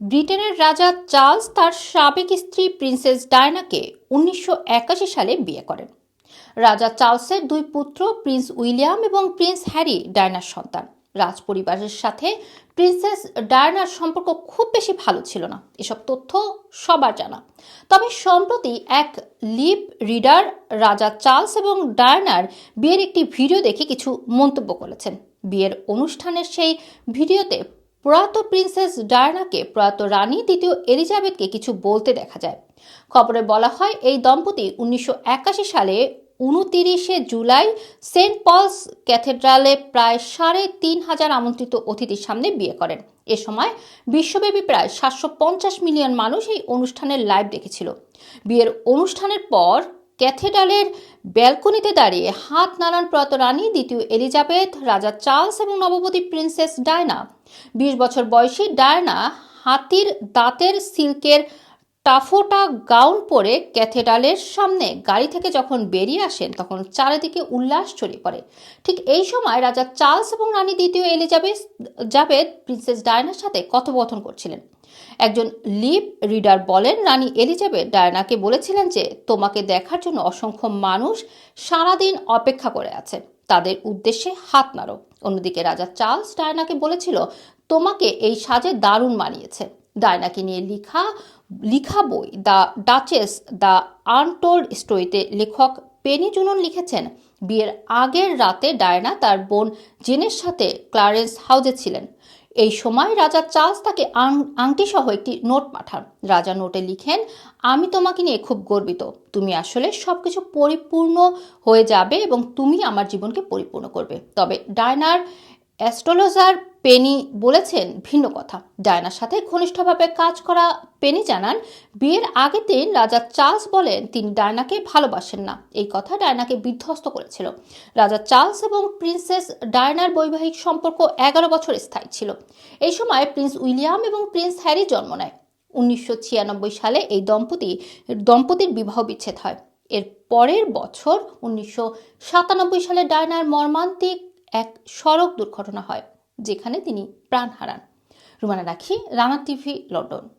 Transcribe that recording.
ব্রিটেনের রাজা চার্লস তার সাবেক স্ত্রী প্রিন্সেস ডায়নাকে উনিশশো একাশি সালে বিয়ে করেন। রাজা চার্লসের দুই পুত্র প্রিন্স উইলিয়াম এবং প্রিন্স হ্যারি ডায়নার সন্তান। রাজপরিবারের সাথে প্রিন্সেস ডায়নার সম্পর্ক খুব বেশি ভালো ছিল না, এসব তথ্য সবার জানা। তবে সম্প্রতি এক লিপ রিডার রাজা চার্লস এবং ডায়নার বিয়ের একটি ভিডিও দেখে কিছু মন্তব্য করেছেন। বিয়ের অনুষ্ঠানের সেই ভিডিওতে প্রয়াত প্রিন্সেস ডায়নাকে প্রয়াত রানী দ্বিতীয় এলিজাবেথকে কিছু বলতে দেখা যায়। খবরে বলা হয়, এই দম্পতি উনিশশো একাশি সালে উনতিরিশে জুলাই সেন্ট পলস ক্যাথেড্রালে প্রায় সাড়ে তিন হাজার আমন্ত্রিত অতিথির সামনে বিয়ে করেন। এ সময় বিশ্বব্যাপী প্রায় সাতশো পঞ্চাশ মিলিয়ন মানুষ এই অনুষ্ঠানের লাইভ দেখেছিল। বিয়ের অনুষ্ঠানের পর ক্যাথেড্রালের ব্যালকনিতে দাঁড়িয়ে হাত নাড়ান প্রয়াত রানী দ্বিতীয় এলিজাবেথ, রাজা চার্লস এবং নববতী প্রিন্সেস ডায়না। বিশ বছর বয়সী ডায়না হাতির দাঁতের সিল্কের টাফোটা গাউন পরে ক্যাথেড্রালের সামনে গাড়ি থেকে যখন বেরিয়ে আসেন, তখন চারিদিকে উল্লাস ছড়িয়ে পড়ে। ঠিক এই সময় রাজা চার্লস এবং রানী দ্বিতীয় এলিজাবেথ জাবেদ প্রিন্সেস ডায়নার সাথে কথোপকথন করছিলেন। একজন লিপ রিডার বলেন, রানী এলিজাবেথ ডায়নাকে বলেছিলেন যে, তোমাকে দেখার জন্য অসংখ্য মানুষ সারাদিন অপেক্ষা করে আছে। তাদের উদ্দেশ্যে হাত নাড়ো। অন্যদিকে রাজা চার্লস ডায়নাকে বলেছিল, তোমাকে এই সাজে দারুণ মানিয়েছে। ডায়নাকে নিয়ে লিখা লিখা বই দ্য ডাচেস দ্য আনটোল্ড স্টোরিতে লেখক পেনি জুনন লিখেছেন। বিয়ের আগের রাতে ডায়না তার বোন জেনের সাথে ক্লারেন্স হাউজে ছিলেন। এই সময় রাজা চার্লস তাকে আংটি সহ একটি নোট পাঠান। রাজা নোটে লিখেন, আমি তোমাকে নিয়ে খুব গর্বিত। তুমি আসলে সবকিছু পরিপূর্ণ হয়ে যাবে এবং তুমি আমার জীবনকে পরিপূর্ণ করবে। তবে ডায়নার অ্যাস্ট্রোলজার পেনি বলেছেন ভিন্ন কথা। ডায়নার সাথে ঘনিষ্ঠভাবে কাজ করা পেনি জানান, বিয়ের আগের দিন রাজা চার্লস বলেন তিনি ডায়নাকে ভালোবাসেন না। এই কথা ডায়নাকে বিধ্বস্ত করেছিল। রাজা চার্লস এবং প্রিন্সেস ডায়নার বৈবাহিক সম্পর্ক এগারো বছর স্থায়ী ছিল। এই সময় প্রিন্স উইলিয়াম এবং প্রিন্স হ্যারি জন্ম নেয়। উনিশশো ছিয়ানব্বই সালে এই দম্পতি, দম্পতির বিবাহ বিচ্ছেদ হয়। এর পরের বছর উনিশশো সাতানব্বই সালে ডায়নার মর্মান্তিক এক সড়ক দুর্ঘটনা হয় যেখানে তিনি প্রাণ হারান। রুমানা রাখি রানা টিভি লন্ডন।